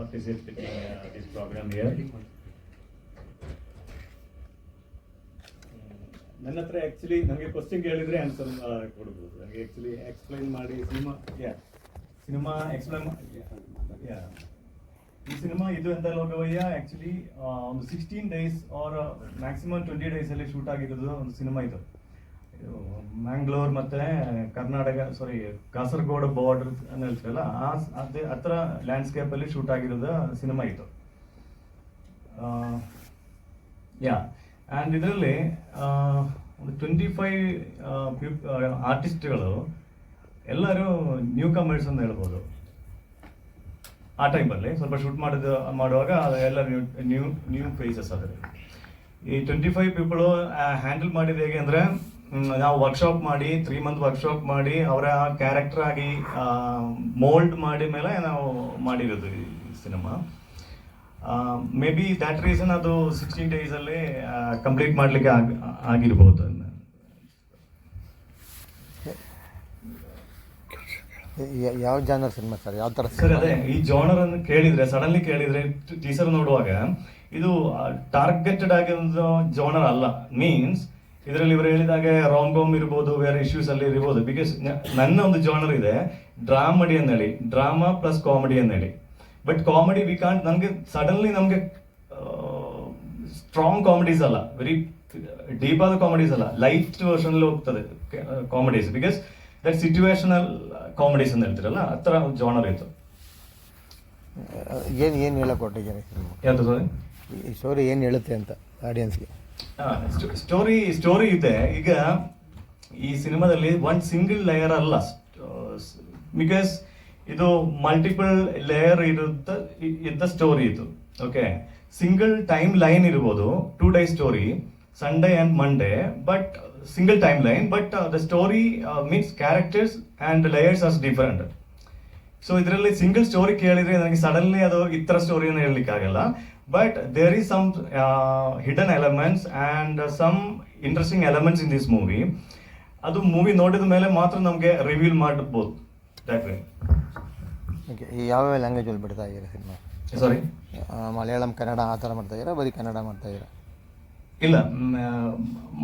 participating uh, this program here. ನನ್ನ ಹತ್ರ actually ನನಗೆ ಕ್ವಶನ್ ಕೇಳಿದರೆ ಆನ್ಸರ್ ಕೊಡ್ಬೋದು. ನನಗೆ ಆ್ಯಕ್ಚುಲಿ ಎಕ್ಸ್ಪ್ಲೈನ್ ಮಾಡಿ ಸಿನಿಮಾ ಯಾ ಸಿನಿಮಾ ಎಕ್ಸ್ಪ್ಲೈನ್ ಯಾ ಈ ಸಿನಿಮಾ ಇದು ಎಂತ ಲೋಕವಯ್ಯ? ಆ್ಯಕ್ಚುಲಿ ಒಂದು sixteen days or maximum twenty ಡೇಸಲ್ಲಿ ಶೂಟ್ ಆಗಿರೋದು ಒಂದು ಸಿನಿಮಾ ಇದು. ಮ್ಯಾಂಗ್ಳೂರ್ ಮತ್ತೆ ಕರ್ನಾಟಕ ಸಾರಿ ಕಾಸರಗೋಡು ಬಾರ್ಡರ್ ಅಂತ ಹೇಳ್ತೀರಲ್ಲ ಆ ಅದೇ ಹತ್ರ ಲ್ಯಾಂಡ್ಸ್ಕೇಪ್ ಅಲ್ಲಿ ಶೂಟ್ ಆಗಿರೋದು ಸಿನಿಮಾ ಇತ್ತು ಯಾ ಆ್ಯಂಡ್ ಇದರಲ್ಲಿ ಒಂದು ಟ್ವೆಂಟಿ ಫೈವ್ ಆರ್ಟಿಸ್ಟ್ಗಳು ಎಲ್ಲರೂ ನ್ಯೂ ಕಮರ್ಸ್ ಅಂತ ಹೇಳ್ಬೋದು. ಆ ಟೈಮಲ್ಲಿ ಸ್ವಲ್ಪ ಶೂಟ್ ಮಾಡಿದ, ಮಾಡುವಾಗ ಎಲ್ಲ ನ್ಯೂ ನ್ಯೂ ನ್ಯೂ ಫೇಸಸ್ ಅದರಲ್ಲಿ. ಈ ಟ್ವೆಂಟಿ ಫೈವ್ ಪೀಪಳು ಹ್ಯಾಂಡಲ್ ಮಾಡಿದ ಹೇಗೆ ಅಂದರೆ ನಾವು ವರ್ಕ್ಶಾಪ್ ಮಾಡಿ ತ್ರೀ ಮಂತ್ ವರ್ಕ್ಶಾಪ್ ಮಾಡಿ ಅವರ ಕ್ಯಾರೆಕ್ಟರ್ ಆಗಿ ಮೋಲ್ಡ್ ಮಾಡಿ ಮೇಲೆ ನಾವು ಮಾಡಿರೋದು ಈ cinema may be that reason ಅದು ಸಿಕ್ಸ್ಟೀನ್ ಡೇಸಲ್ಲಿ ಕಂಪ್ಲೀಟ್ ಮಾಡಲಿಕ್ಕೆ ಆಗಿ ಆಗಿರ್ಬೋದು ಯಾವ ಜಾನರ್ ಸಿನಿಮಾ ಸರ್? ಯಾವ ಥರ ಸರ್ ಅದೇ ಈ ಜಾನರ್ ಅನ್ನು ಕೇಳಿದ್ರೆ ಸಡನ್ಲಿ ಕೇಳಿದ್ರೆ ಟೀಸರ್ ನೋಡುವಾಗ ಇದು ಟಾರ್ಗೆಟೆಡ್ ಆಗಿರೋ ಜಾನರ್ ಅಲ್ಲ. ಮೀನ್ಸ್ ಇದರಲ್ಲಿ ಇವರು ಹೇಳಿದಾಗೆ ರಾಂಗ್ ಕಾಮ್ ಇರ್ಬೋದು ಬೇರೆ ಇಶ್ಯೂಸ್ ಅಲ್ಲಿ ಇರ್ಬೋದು. ಬಿಕಾಸ್ ನನ್ನ ಒಂದು ಜಾನರ್ ಇದೆ ಡ್ರಾಮಡಿ ಹೇಳಿ ಡ್ರಾಮಾ ಪ್ಲಸ್ ಕಾಮಿಡಿ ಹೇಳಿ ಬಟ್ ಕಾಮಿಡಿ ವಿ ಕಾಂಟ್ ನಮಗೆ ಸಡನ್ಲಿ ನಮಗೆ ಸ್ಟ್ರಾಂಗ್ ಕಾಮಿಡೀಸ್ ಅಲ್ಲ. ವೆರಿ ಡೀಪ್ ಆದ ಕಾಮಿಡೀಸ್ ಅಲ್ಲ. ಲೈಟ್ ವರ್ಷನ್ ಹೋಗ್ತದೆ comedies because that situational comedies ಅಂತ ಹೇಳ್ತೀರಲ್ಲ ಆ ಥರ ಜಾನರ್ ಇತ್ತು. ಏನು ಏನು ಹೇಳಕ್ಕೆ ಕೊಟ್ಟಿದ್ದೀರಿ ಸಿನಿಮಾ ಯಾವುದು ಸರ್? ಈ ಸ್ಟೋರಿ ಏನು ಹೇಳುತ್ತೆ ಅಂತ ಆಡಿಯನ್ಸ್ಗೆ ಸ್ಟೋರಿ ಸ್ಟೋರಿ ಇದೆ. ಈಗ ಈ ಸಿನಿಮಾದಲ್ಲಿ ಒನ್ ಸಿಂಗಲ್ ಲೇಯರ್ ಅಲ್ಲ. ಬಿಕಾಸ್ ಇದು ಮಲ್ಟಿಪಲ್ ಲೇಯರ್ ಇರುತ್ತ ಇದ್ದ ಸ್ಟೋರಿ ಇದು. ಓಕೆ ಸಿಂಗಲ್ ಟೈಮ್ ಲೈನ್ ಇರ್ಬೋದು. Two day story Sunday and Monday but single time line but the story means characters and layers are different so ಇದರಲ್ಲಿ single story ಕೇಳಿದ್ರೆ ನನಗೆ suddenly ಅದು ಇತರ ಸ್ಟೋರಿಯನ್ನು ಹೇಳಲಿಕ್ಕೆ ಆಗಲ್ಲ but there is some hidden elements and some interesting elements in this movie ಅದು movie ನೋಡಿದ ಮೇಲೆ ಮಾತ್ರ ನಮಗೆ ರಿವೀಲ್ ಮಾಡಬಹುದು ದಟ್ ವೇ ಓಕೆ ಯಾವ್ಯಾವ ಲ್ಯಾಂಗ್ವೇಜಲ್ಲಿ ಬಿಡ್ತಾ ಇದ್ದೀರಾ ಸಿನಿಮಾ? ಸಾರಿ ಮಲಯಾಳಂ ಕನ್ನಡ ಆ ಥರ ಮಾಡ್ತಾ ಇದ್ದೀರಾ ಬರೀ ಕನ್ನಡ ಮಾಡ್ತಾ ಇದ್ದೀರಾ? ಇಲ್ಲ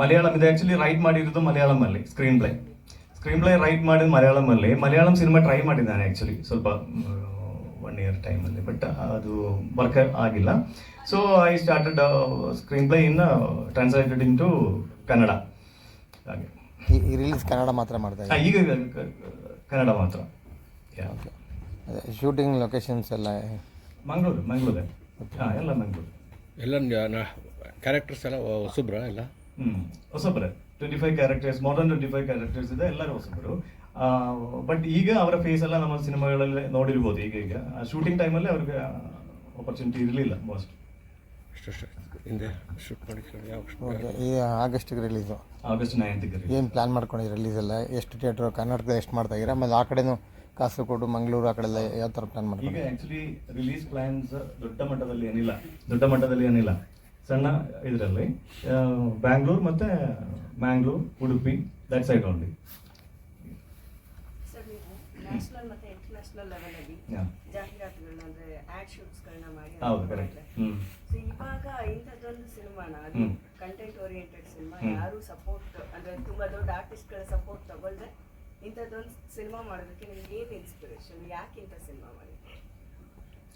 ಮಲಯಾಳಂ ಇದು. ಆ್ಯಕ್ಚುಲಿ ರೈಟ್ ಮಾಡಿರೋದು ಮಲಯಾಳಮಲ್ಲಿ screen play screen play write ಮಾಡಿದ ಮಲಯಾಳಂ ಅಲ್ಲಿ ಮಲಯಾಳಂ ಸಿನಿಮಾ ಟ್ರೈ ಮಾಡಿದ್ದಾನೆ ಆ್ಯಕ್ಚುಲಿ ಸ್ವಲ್ಪ ಒನ್ ಇಯರ್ ಟೈಮಲ್ಲಿ ಬಟ್ ಅದು ವರ್ಕ್ ಆಗಿಲ್ಲ. So I started screen play in translated into Kannada ಹಾಗೆ. ಈ ರಿಲೀಸ್ ಕನ್ನಡ ಮಾತ್ರ ಮಾಡ್ತಾ ಈಗ ಕನ್ನಡ ಮಾತ್ರ. ಓಕೆ ಅದೇ ಶೂಟಿಂಗ್ ಲೊಕೇಶನ್ಸ್ ಎಲ್ಲ ಮಂಗಳೂರು ಮಂಗಳೂರು. ಹಾಂ ಎಲ್ಲ ಮಂಗಳೂರು. ಎಲ್ಲ ಕ್ಯಾರೆಕ್ಟರ್ಸ್ ಎಲ್ಲ ಹೊಸಬ್ರ ಎಲ್ಲ? ಹ್ಮ್ ಹೊಸಬ್ರೆ. Twenty five characters more than twenty five characters ಇದೆ ಎಲ್ಲರೂ ಹೊಸಬರು. ಬಟ್ ಈಗ ಅವರ ಫೇಸ್ ಎಲ್ಲ ನಮ್ಮ ಸಿನಿಮಾಗಳಲ್ಲಿ ನೋಡಿರ್ಬೋದು. ಈಗ ಈಗ ಶೂಟಿಂಗ್ ಟೈಮಲ್ಲಿ ಅವ್ರಿಗೆ ಆಪರ್ಚುನಿಟಿ ಇರಲಿಲ್ಲ ಮೋಸ್ಟ್ ಎಷ್ಟು ಹಿಂದೆ ಶೂಟ್ ಮಾಡಿ ಈ ಆಗಸ್ಟಿಗೆ ರಿಲೀಸು ಆಗಸ್ಟ್ ನೈನ್ತ್ಗೆ ಏನು ಪ್ಲ್ಯಾನ್ ಮಾಡ್ಕೊಂಡಿದ್ದೀರಿ ರಿಲೀಸ್ ಎಲ್ಲ? ಎಷ್ಟು ಥಿಯೇಟ್ರ್ ಕರ್ನಾಟಕದ ಎಷ್ಟು ಮಾಡ್ತಾ ಇದ್ದೀರಾ? ಆಮೇಲೆ ಆ ಕಡೆನೂ ಕಾಸರಗೋಡು ಮಂಗಳೂರು ಆ ಕಡೆ ಎಲ್ಲ ಯಾವ ಥರ ಪ್ಲ್ಯಾನ್ ಈಗ ಆ್ಯಕ್ಚುಲಿ ಆಕ್ಚುಲಿ ರಿಲೀಸ್ ಪ್ಲಾನ್ಸ್ ದೊಡ್ಡ ಮಟ್ಟದಲ್ಲಿ ಏನಿಲ್ಲ. ದೊಡ್ಡ ಮಟ್ಟದಲ್ಲಿ ಏನಿಲ್ಲ. ಸಣ್ಣ ಇದರಲ್ಲಿ ಬ್ಯಾಂಗ್ಳೂರು ಮತ್ತೆ Mangalore Udupi that side only national ಮತ್ತೆ ಇಂಟರ್ನ್ಯಾಷನಲ್ ಲೆವೆಲ್ ಅಲ್ಲಿ. ಜಾಹೀರಾತುಗಳನ್ನ ಅಂದ್ರೆ ಆಡ್ ಶೂಟ್ಸ್ ಗಳನ್ನ ಮಾಡಿ ಹೌದು ಕರೆಕ್ಟ್ ಹ್ಮ್. ಸೊ ಇವಾಗ ಇಂಥದ್ದೊಂದು ಸಿನಿಮಾನ ಅದು ಹ್ಮ್. Content oriented cinema. ಯಾರು ಸಪೋರ್ಟ್ ಅಂದ್ರೆ ತುಂಬಾ ದೊಡ್ಡ ಆರ್ಟಿಸ್ಟ್ಗಳ ಸಪೋರ್ಟ್ ತಗೊಳ್ದೆ ಇಂಥದ್ದೊಂದು ಸಿನಿಮಾ ಮಾಡೋದಕ್ಕೆ ನಿಮ್ಗೆ ಏನ್ ಇನ್ಸ್ಪಿರೇಷನ್ ಯಾಕೆ ಇಂಥ ಸಿನಿಮಾ ಮಾಡಿ?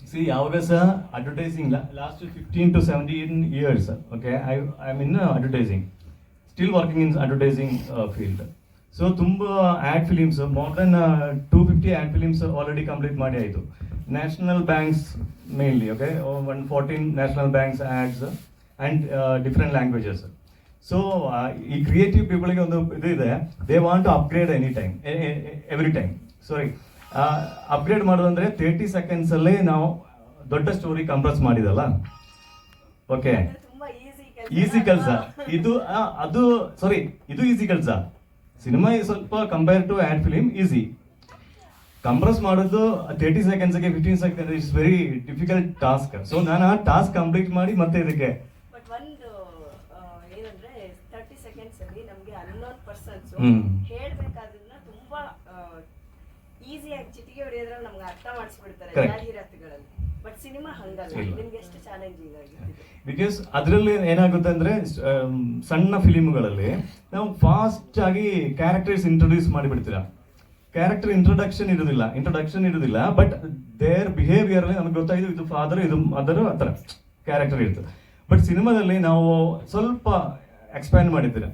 ಸಿ ಯಾವಾಗ ಸಹ advertising last fifteen to seventeen years okay I I mean advertising still working in advertising field so ತುಂಬ ad films more than two fifty ad films already complete ಮಾಡಿ ಆಯಿತು. National banks mainly okay one fourteen national banks ads and different languages so ಈ creative ಪೀಪಲ್ಗೆ ಒಂದು ಇದು ಇದೆ. They want to upgrade any time every time sorry upgrade ಮಾಡೋದಂದ್ರೆ thirty seconds ಅಲ್ಲಿ ನಾವು ದೊಡ್ಡ ಸ್ಟೋರಿ ಕಂಪ್ರೆಸ್ ಮಾಡಿದಲ್ಲ. ಓಕೆ ಈಸಿ ಕೆಲಸ. ಇದು ಅದು ಸಾರಿ ಇದು ಈಸಿ ಕೆಲಸ. ಸಿನಿಮಾ ಸ್ವಲ್ಪ compare to ad film easy compress ಮಾಡೋದು thirty ಸೆಕೆಂಡ್ಸ್ಗೆ fifteen second it's very difficult task so ನಾನು ಆ ಟಾಸ್ಕ್ ಕಂಪ್ಲೀಟ್ ಮಾಡಿ ಮತ್ತೆ ಇದಕ್ಕೆ. ಬಟ್ ಒಂದು ಏನಂದ್ರೆ ತರ್ಟಿ ಸೆಕೆಂಡ್ಸ್ ಅಲ್ಲಿ ನಮ್ಗೆ ಅನ್ನೋನ್ ಪರ್ಸನ್ಸ್ ತುಂಬಾ ಈಸಿಯಾಗಿ ಚಿಟಿಕೆ ಹೊಡೆಯೋದ್ರಲ್ಲಿ ನಮ್ಗೆ ಅರ್ಥ ಮಾಡಿಸ್ಬಿಡ್ತಾರೆ. Correct. ಜಾಹೀರಾತುಗಳಲ್ಲಿ ಬಟ್ ಸಿನಿಮಾ ಹಂಗಲ್ಲ. ಇಲ್ಲ. ನಿಮ್ಗೆ ಎಷ್ಟು ಚಾಲೆಂಜಿಂಗ್ ಆಗಿತ್ತು ಬಿಕಾಸ್ ಅದರಲ್ಲಿ ಏನಾಗುತ್ತೆ ಅಂದ್ರೆ ಆಮ್, ಸಣ್ಣ ಫಿಲಿಮ್ಗಳಲ್ಲಿ ನಾವು ಫಾಸ್ಟ್ ಆಗಿ ಕ್ಯಾರೆಕ್ಟರ್ಸ್ ಇಂಟ್ರೊಡ್ಯೂಸ್ ಮಾಡಿಬಿಡ್ತೀರಾ. ಕ್ಯಾರೆಕ್ಟರ್ ಇಂಟ್ರೊಡಕ್ಷನ್ ಇರುದಿಲ್ಲ ಇಂಟ್ರೊಡಕ್ಷನ್ ಇರುದಿಲ್ಲ ಬಟ್ ದೇರ್ ಬಿಹೇವಿಯರ್ ನಮ್ಗೆ ಗೊತ್ತಾಯ್ತು ಇದು ಫಾದರ್ ಇದು ಮದರ್ ಆ ಥರ ಕ್ಯಾರೆಕ್ಟರ್ ಇರ್ತದೆ. ಬಟ್ ಸಿನಿಮಾದಲ್ಲಿ ನಾವು ಸ್ವಲ್ಪ ಎಕ್ಸ್ಪ್ಯಾಂಡ್ ಮಾಡಿದ್ದೀರ.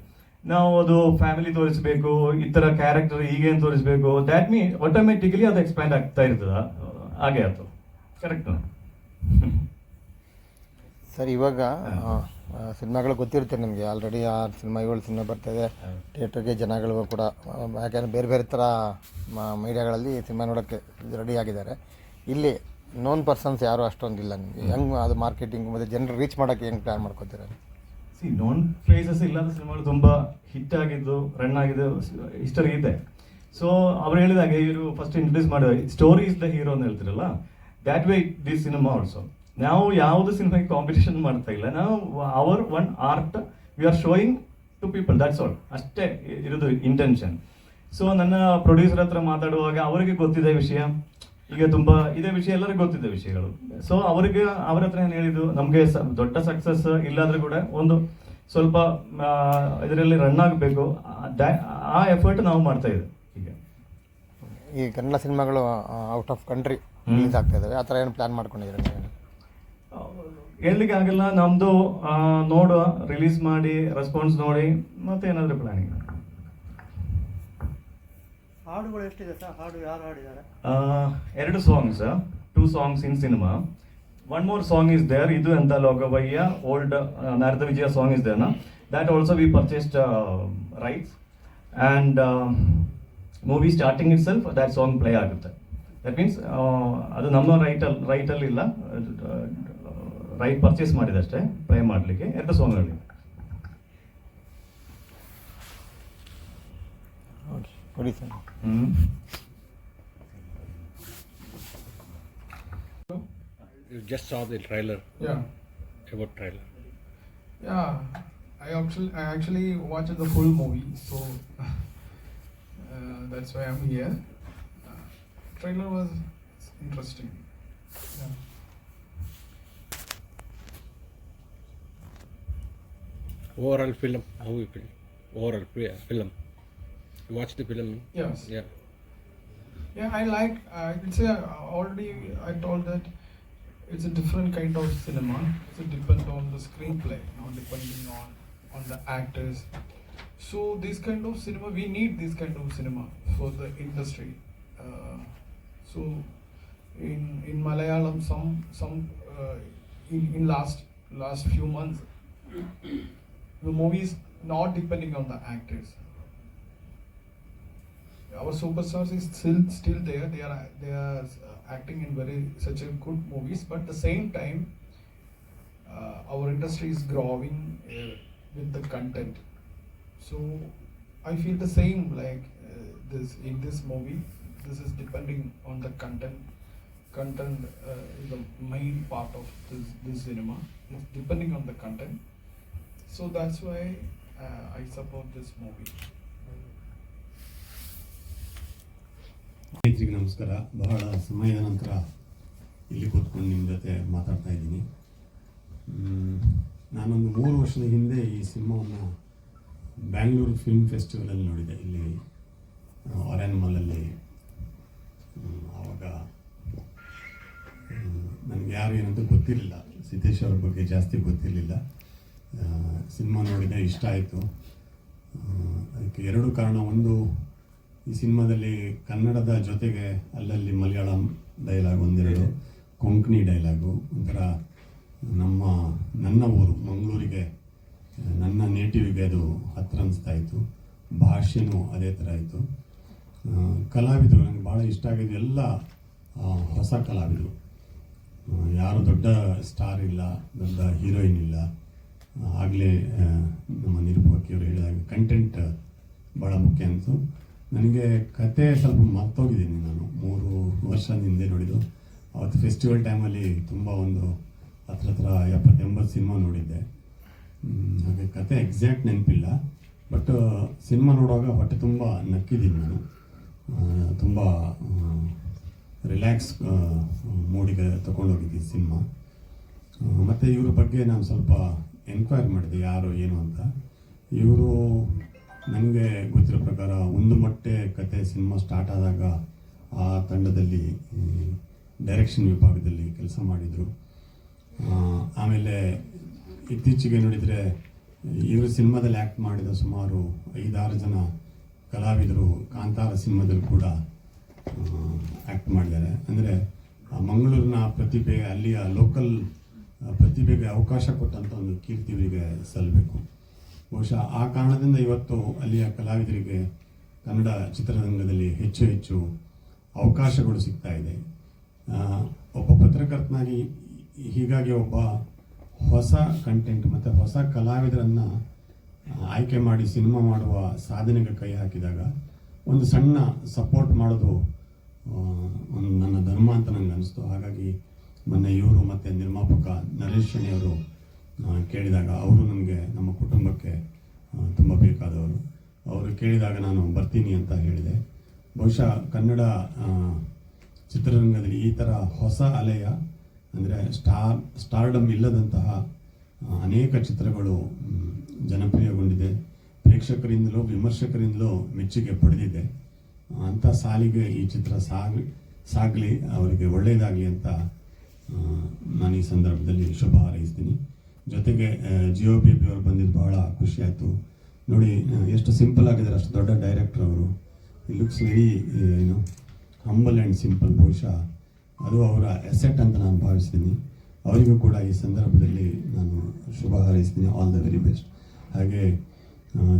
ನಾವು ಅದು ಫ್ಯಾಮಿಲಿ ತೋರಿಸ್ಬೇಕು ಈ ಥರ ಕ್ಯಾರೆಕ್ಟರ್ ಹೀಗೇನು ತೋರಿಸ್ಬೇಕು ದ್ಯಾಟ್ ಮೀನ್ ಆಟೋಮೆಟಿಕಲಿ ಅದು ಎಕ್ಸ್ಪ್ಯಾಂಡ್ ಆಗ್ತಾ ಇರ್ತದ ಹಾಗೆ ಆಯ್ತು. ಕರೆಕ್ಟ್ ಸರ್ ಇವಾಗ ಸಿನಿಮಾಗಳು ಗೊತ್ತಿರುತ್ತೆ ನಿಮಗೆ ಆಲ್ರೆಡಿ ಆ ಸಿನಿಮಾ ಏಳು ಸಿನಿಮಾ ಬರ್ತಾಯಿದೆ ಥಿಯೇಟ್ರಿಗೆ ಜನಗಳು ಕೂಡ ಯಾಕೆಂದರೆ ಬೇರೆ ಬೇರೆ ಥರ ಮೀಡಿಯಾಗಳಲ್ಲಿ ಸಿನಿಮಾ ನೋಡೋಕ್ಕೆ ರೆಡಿ ಆಗಿದ್ದಾರೆ. ಇಲ್ಲಿ ನೋನ್ ಪರ್ಸನ್ಸ್ ಯಾರು ಅಷ್ಟೊಂದಿಲ್ಲ ನಿಮಗೆ. ಹೆಂಗೆ ಅದು ಮಾರ್ಕೆಟಿಂಗ್ ಮತ್ತು ಜನರು ರೀಚ್ ಮಾಡೋಕ್ಕೆ ಹೆಂಗೆ ಪ್ಲ್ಯಾನ್ ಮಾಡ್ಕೋತೀರ? ಸಿ ನೋನ್ ಫೇಸಸ್ ಇಲ್ಲದ ಸಿನಿಮಾಗಳು ತುಂಬ ಹಿಟ್ ಆಗಿದ್ದು ರನ್ ಆಗಿದ್ದು ಹಿಸ್ಟರಿ ಇದೆ. ಸೊ ಅವ್ರು ಹೇಳಿದಾಗೆ ಇವರು ಫಸ್ಟ್ ಇಂಟ್ರೊಡ್ಯೂಸ್ ಮಾಡಿದ ಸ್ಟೋರಿ ಇಸ್ ದ ಹೀರೋ ಅಂತ ಹೇಳ್ತಿರಲ್ಲ that way this cinema also ನಾವು ಯಾವುದು ಸಿನಿಮಾಗೆ ಕಾಂಪಿಟೇಷನ್ ಮಾಡ್ತಾ ಇಲ್ಲ. ನಾವು our own art we are showing to people that's all ಅಷ್ಟೇ ಇರೋದು ಇಂಟೆನ್ಷನ್ ಸೊ ನನ್ನ ಪ್ರೊಡ್ಯೂಸರ್ ಹತ್ರ ಮಾತಾಡುವಾಗ ಅವರಿಗೆ ಗೊತ್ತಿದೆ ವಿಷಯ. ಈಗ ತುಂಬ ಇದೇ ವಿಷಯ, ಎಲ್ಲರಿಗೂ ಗೊತ್ತಿದೆ ವಿಷಯಗಳು. ಸೊ ಅವರಿಗೆ, ಅವ್ರ ಹತ್ರ ಏನು ಹೇಳಿದ್ದು, ನಮಗೆ ದೊಡ್ಡ ಸಕ್ಸಸ್ ಇಲ್ಲಾದ್ರೂ ಕೂಡ ಒಂದು ಸ್ವಲ್ಪ ಇದರಲ್ಲಿ ರನ್ ಆಗಬೇಕು. ಆ ಎಫರ್ಟ್ ನಾವು ಮಾಡ್ತಾ ಇದ್ದೀವಿ. ಈಗ. ಈ ಕನ್ನಡ ಸಿನಿಮಾಗಳು ಔಟ್ ಆಫ್ ಕಂಟ್ರಿ ರಿಲೀಸ್ ಆಗ್ತಾ ಇದ್ದಾವೆ ಆ ಥರ ಏನು ಪ್ಲ್ಯಾನ್ ಮಾಡ್ಕೊಂಡಿದ್ದೀರಾ ನೀವು? ಹೇಳಲಿಕ್ಕೆ ಆಗಲ್ಲ ನಮ್ಮದು ನೋಡು ನೋಡುವ ರಿಲೀಸ್ ಮಾಡಿ ರೆಸ್ಪಾನ್ಸ್ ನೋಡಿ ಮತ್ತೆ ಏನಾದರೂ ಪ್ಲ್ಯಾನಿಂಗ್ ಹಾಡುಗಳು ಎಷ್ಟಿದೆ ಸರ್? ಹಾಡು ಯಾರು ಹಾಡಿದ್ದಾರೆ? ಎರಡು songs two songs in cinema one more song is there ಇದು ಎಂತ ಲೋಕವಯ್ಯ old Narada Vijaya song is there that also we purchased rights and movie starting itself that song play ಆಗುತ್ತೆ. ದಟ್ ಮೀನ್ಸ್ ಅದು ನಮ್ಮ ರೈಟಲ್ಲಿ ರೈಟಲ್ಲಿ ಇಲ್ಲ ರೈಟ್ ಪರ್ಚೇಸ್ ಮಾಡಿದಷ್ಟೇ ಪ್ಲೇ ಮಾಡಲಿಕ್ಕೆ ಎರಡು ಸಾಂಗ್ಗಳಿವೆ okay ಕೊಡಿ sir ಹ್ಞೂ You just saw the trailer, Yeah, about trailer. yeah. I actually I actually watched the full movie, so uh, that's why I'm here. Uh, trailer was interesting. Yeah. Overall film, how you feel? Overall fi- film. You watch the film? Yes. Yeah. Yeah, I like. Uh, it's a already. I told that it's a different kind of cinema. It's a depend on the screenplay, not depending on on the actors. So this kind of cinema, we need this kind of cinema for the industry. Uh, so in in Malayalam, some some uh, in in last last few months, the movies not depending on the actors our superstars is still still there. They are they are uh, acting in very such a good movies, but at the same time, uh, our industry is growing uh, with the content. So I feel the same like uh, this in this movie. This is depending on the content. Content uh, is the main part of this this cinema. It's depending on the content. So that's why uh, I support this movie. ಸ್ನೇಹಿತರಿಗೆ ನಮಸ್ಕಾರ ಬಹಳ ಸಮಯದ ನಂತರ ಇಲ್ಲಿ ಕೂತ್ಕೊಂಡು ನಿಮ್ಮ ಜೊತೆ ಮಾತಾಡ್ತಾ ಇದ್ದೀನಿ ನಾನೊಂದು ಮೂರು ವರ್ಷದ ಹಿಂದೆ ಈ ಸಿನಿಮಾವನ್ನು ಬ್ಯಾಂಗ್ಳೂರು ಫಿಲ್ಮ್ ಫೆಸ್ಟಿವಲಲ್ಲಿ ನೋಡಿದೆ ಇಲ್ಲಿ ಆರ್ಯನ್ ಮಾಲಲ್ಲಿ ಆವಾಗ ನನಗೆ ಯಾರು ಏನಂತ ಗೊತ್ತಿರಲಿಲ್ಲ. ಸಿದ್ದೇಶ್ ಅವ್ರ ಬಗ್ಗೆ ಜಾಸ್ತಿ ಗೊತ್ತಿರಲಿಲ್ಲ. ಸಿನಿಮಾ ನೋಡಿದೆ ಇಷ್ಟ ಆಯಿತು. ಅದಕ್ಕೆ ಎರಡು ಕಾರಣ. ಒಂದು, ಈ ಸಿನಿಮಾದಲ್ಲಿ ಕನ್ನಡದ ಜೊತೆಗೆ ಅಲ್ಲಲ್ಲಿ ಮಲಯಾಳಂ ಡೈಲಾಗ್ ಒಂದೆರಡು, ಕೊಂಕಣಿ ಡೈಲಾಗು ಒಂಥರ ನಮ್ಮ, ನನ್ನ ಊರು, ಮಂಗಳೂರಿಗೆ, ನನ್ನ ನೇಟಿವ್ಗೆ ಅದು ಹತ್ತಿರ ಅನಿಸ್ತಾ ಇತ್ತು. ಭಾಷೆನೂ ಅದೇ ಥರ ಇತ್ತು. ಕಲಾವಿದರು ನನಗೆ ಭಾಳ ಇಷ್ಟ ಆಗಿದ್ದು ಎಲ್ಲ ಹೊಸ ಕಲಾವಿದರು. ಯಾರು ದೊಡ್ಡ ಸ್ಟಾರ್ ಇಲ್ಲ, ದೊಡ್ಡ ಹೀರೋಯಿನ್ ಇಲ್ಲ, ಆಗಲೇ ನಮ್ಮ ನಿರೂಪಕಿಯವರು ಹೇಳಿದಾಗ ಕಂಟೆಂಟ್ ಭಾಳ ಮುಖ್ಯ ಅನಿಸ್ತು ನನಗೆ ಕತೆ ಸ್ವಲ್ಪ ಮರ್ತೋಗಿದ್ದೀನಿ ನಾನು. ಮೂರು ವರ್ಷ ಹಿಂದೆ ನೋಡಿದ್ದು. ಅವತ್ತು ಫೆಸ್ಟಿವಲ್ ಟೈಮಲ್ಲಿ ತುಂಬ ಒಂದು ಹತ್ರ ಹತ್ರ ಎಪ್ಪತ್ತು ಎಂಬತ್ತು ಸಿನಿಮಾ ನೋಡಿದ್ದೆ. ಹಾಗೆ ಕತೆ ಎಕ್ಸಾಕ್ಟ್ ನೆನಪಿಲ್ಲ. ಬಟ್ ಸಿನಿಮಾ ನೋಡುವಾಗ ಹೊಟ್ಟೆ ತುಂಬ ನಕ್ಕಿದ್ದೀನಿ ನಾನು. ತುಂಬ ರಿಲ್ಯಾಕ್ಸ್ ಮೂಡಿಗೆ ತಗೊಂಡೋಗಿದ್ದೆ ಸಿನಿಮಾ. ಮತ್ತು ಇವ್ರ ಬಗ್ಗೆ ನಾನು ಸ್ವಲ್ಪ ಎನ್ಕ್ವೈರಿ ಮಾಡಿದೆ, ಯಾರು, ಏನು ಅಂತ. ಇವರು ನನಗೆ ಗೊತ್ತಿರೋ ಪ್ರಕಾರ ಒಂದು ಮೊಟ್ಟೆ ಕತೆ ಸಿನಿಮಾ ಸ್ಟಾರ್ಟ್ ಆದಾಗ ಆ ತಂಡದಲ್ಲಿ ಡೈರೆಕ್ಷನ್ ವಿಭಾಗದಲ್ಲಿ ಕೆಲಸ ಮಾಡಿದರು. ಆಮೇಲೆ ಇತ್ತೀಚೆಗೆ ನೋಡಿದರೆ ಇವರು ಸಿನಿಮಾದಲ್ಲಿ ಆ್ಯಕ್ಟ್ ಮಾಡಿದ ಸುಮಾರು ಐದಾರು ಜನ ಕಲಾವಿದರು ಕಾಂತಾರ ಸಿನಿಮಾದಲ್ಲಿ ಕೂಡ ಆ್ಯಕ್ಟ್ ಮಾಡಿದ್ದಾರೆ. ಅಂದರೆ ಮಂಗಳೂರಿನ ಪ್ರತಿಭೆ ಅಲ್ಲಿಯ ಲೋಕಲ್ ಪ್ರತಿಭೆಗೆ ಅವಕಾಶ ಕೊಟ್ಟಂಥ ಒಂದು ಕೀರ್ತಿ ಇವರಿಗೆ ಸಲ್ಲಬೇಕು. ಬಹುಶಃ ಆ ಕಾರಣದಿಂದ ಇವತ್ತು ಅಲ್ಲಿಯ ಕಲಾವಿದರಿಗೆ ಕನ್ನಡ ಚಿತ್ರರಂಗದಲ್ಲಿ ಹೆಚ್ಚು ಹೆಚ್ಚು ಅವಕಾಶಗಳು ಸಿಗ್ತಾ ಇದೆ. ಒಬ್ಬ ಪತ್ರಕರ್ತನಾಗಿ ಹೀಗಾಗಿ ಒಬ್ಬ ಹೊಸ ಕಂಟೆಂಟ್ ಮತ್ತು ಹೊಸ ಕಲಾವಿದರನ್ನು ಆಯ್ಕೆ ಮಾಡಿ ಸಿನಿಮಾ ಮಾಡುವ ಸಾಧನೆಗೆ ಕೈ ಹಾಕಿದಾಗ ಒಂದು ಸಣ್ಣ ಸಪೋರ್ಟ್ ಮಾಡೋದು ಒಂದು ನನ್ನ ಧರ್ಮ ಅಂತ ನನಗೆ ಅನಿಸ್ತು. ಹಾಗಾಗಿ ಮೊನ್ನೆ ಇವರು ಮತ್ತು ನಿರ್ಮಾಪಕ ನರೇಶ್ ಶೆಣಿ ಅವರು ಕೇಳಿದಾಗ ಅವರು ನನಗೆ ನಮ್ಮ ಕುಟುಂಬಕ್ಕೆ ತುಂಬ ಬೇಕಾದವರು. ಅವರು ಕೇಳಿದಾಗ ನಾನು ಬರ್ತೀನಿ ಅಂತ ಹೇಳಿದೆ. ಬಹುಶಃ ಕನ್ನಡ ಚಿತ್ರರಂಗದಲ್ಲಿ ಈ ಥರ ಹೊಸ ಅಲೆಯ, ಅಂದರೆ ಸ್ಟಾರ್, ಸ್ಟಾರ್ಡಮ್ ಇಲ್ಲದಂತಹ ಅನೇಕ ಚಿತ್ರಗಳು ಜನಪ್ರಿಯಗೊಂಡಿದೆ. ಪ್ರೇಕ್ಷಕರಿಂದಲೂ, ವಿಮರ್ಶಕರಿಂದಲೂ ಮೆಚ್ಚುಗೆ ಪಡೆದಿದೆ. ಅಂಥ ಸಾಲಿಗೆ ಈ ಚಿತ್ರ ಸಾಗಲಿ ಸಾಗಲಿ, ಅವರಿಗೆ ಒಳ್ಳೆಯದಾಗಲಿ ಅಂತ ನಾನು ಈ ಸಂದರ್ಭದಲ್ಲಿ ಶುಭ ಹಾರೈಸ್ತೀನಿ. ಜೊತೆಗೆ ಜಿಯೋ ಬಿ ಪಿ ಅವರು ಬಂದಿದ್ದು ಬಹಳ ಖುಷಿ ಆಯಿತು ನೋಡಿ ಎಷ್ಟು ಸಿಂಪಲ್ ಆಗಿದ್ದಾರೆ, ಅಷ್ಟು ದೊಡ್ಡ ಡೈರೆಕ್ಟರ್ ಅವರು. ಈ ಲುಕ್ಸ್ ವೆರಿ ಏನು ಹಂಬಲ್ ಆ್ಯಂಡ್ ಸಿಂಪಲ್ ಬಹುಶಃ. ಅದು ಅವರ ಎಸೆಟ್ ಅಂತ ನಾನು ಭಾವಿಸ್ತೀನಿ. ಅವರಿಗೂ ಕೂಡ ಈ ಸಂದರ್ಭದಲ್ಲಿ ನಾನು ಶುಭ ಹಾರೈಸ್ತೀನಿ. ಆಲ್ ದ ವೆರಿ ಬೆಸ್ಟ್ ಹಾಗೆ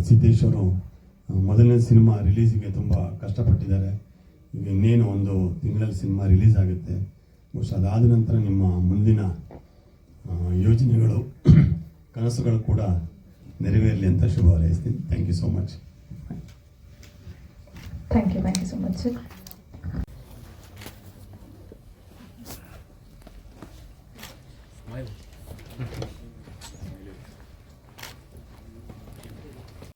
ಸಿದ್ದೇಶ್ವರು ಮೊದಲನೇ ಸಿನಿಮಾ ರಿಲೀಸಿಗೆ ತುಂಬ ಕಷ್ಟಪಟ್ಟಿದ್ದಾರೆ. ಈಗ ಇನ್ನೇನು ಒಂದು ತಿಂಗಳಲ್ಲಿ ಸಿನಿಮಾ ರಿಲೀಸ್ ಆಗುತ್ತೆ. ಬಹುಶಃ ಅದಾದ ನಂತರ ನಿಮ್ಮ ಮುಂದಿನ ಯೋಜನೆಗಳು ಕನಸುಗಳು ಕೂಡ ನೆರವೇರಲಿ ಅಂತ ಶುಭ ಹಾರೈಸ್ತೀನಿ. Thank you so much Thank you, thank you so much,